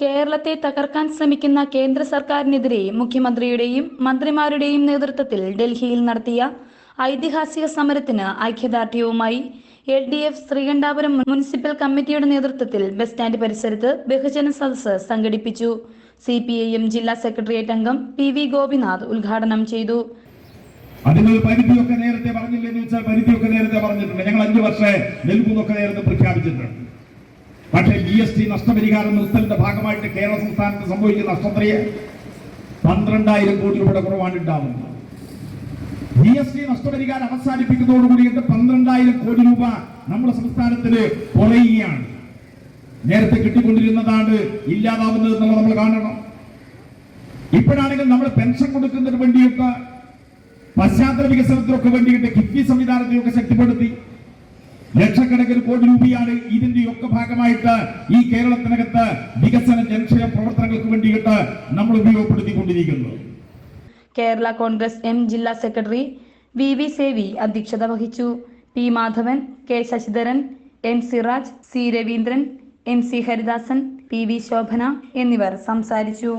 കേരളത്തെ തകർക്കാൻ ശ്രമിക്കുന്ന കേന്ദ്ര സർക്കാരിനെതിരെ മുഖ്യമന്ത്രിയുടെയും മന്ത്രിമാരുടെയും നേതൃത്വത്തിൽ ഡൽഹിയിൽ നടത്തിയ ഐതിഹാസിക സമരത്തിന് ഐക്യദാർഢ്യവുമായി L D F Sreekandapuram municipal കമ്മിറ്റിയുടെ നേതൃത്വത്തിൽ ബസ് സ്റ്റാൻഡ് പരിസരത്ത് ബഹുജന സദസ്സ് സംഘടിപ്പിച്ചു. സി പി ഐ ജില്ലാ സെക്രട്ടേറിയറ്റ് അംഗം പി വി ഗോപിനാഥ് ഉദ്ഘാടനം ചെയ്തു. അതിനൊരു പരിധിയൊക്കെ നേരത്തെ പറഞ്ഞില്ലെന്ന് വെച്ചാൽ പരിധിയൊക്കെ നേരത്തെ പറഞ്ഞിട്ടുണ്ട്. ഞങ്ങൾ അഞ്ചു വർഷം നൽകുന്നൊക്കെ നേരത്തെ പ്രഖ്യാപിച്ചിട്ടുണ്ട്. പക്ഷേ ജി എസ് ടി നഷ്ടപരിഹാരം നിർത്തലിന്റെ ഭാഗമായിട്ട് കേരള സംസ്ഥാനത്ത് സംഭവിക്കുന്ന നഷ്ടത്രയെ പന്ത്രണ്ടായിരം കോടി രൂപയുടെ കുറവാണ് ഉണ്ടാവുന്നത്. ജി എസ് ടി നഷ്ടപരിഹാരം അവസാനിപ്പിക്കുന്നതോടുകൂടിയിട്ട് പന്ത്രണ്ടായിരം കോടി രൂപ നമ്മുടെ സംസ്ഥാനത്തിന് കുറയുകയാണ്. നേരത്തെ കിട്ടിക്കൊണ്ടിരുന്നതാണ് ഇല്ലാതാവുന്നത് എന്നുള്ളത് നമ്മൾ കാണണം. ഇപ്പോഴാണെങ്കിൽ നമ്മൾ പെൻഷൻ കൊടുക്കുന്നതിന് വേണ്ടിയിട്ട് പശ്ചാത്തല വികസനത്തിനൊക്കെ വേണ്ടിയിട്ട് കിഫ്ബി സംവിധാനത്തെയൊക്കെ ശക്തിപ്പെടുത്തി ലക്ഷക്കണക്കിന് കോടി രൂപയാണ് ഇതിന്റെയൊക്കെ ഭാഗമായിട്ട് ഈ കേരളത്തിനകത്ത് വികസന ജനക്ഷേമ പ്രവർത്തനങ്ങൾക്ക് വേണ്ടിയിട്ട് നമ്മൾ ഉപയോഗപ്പെടുത്തിക്കൊണ്ടിരിക്കുന്നത് കേരള കോൺഗ്രസ് എം ജില്ലാ സെക്രട്ടറി വി വി സേവി അധ്യക്ഷത വഹിച്ചു. P Madhavan K Sasidharan M Siraj C Raveendran M C Haridasan P V Sobhana എന്നിവർ സംസാരിച്ചു.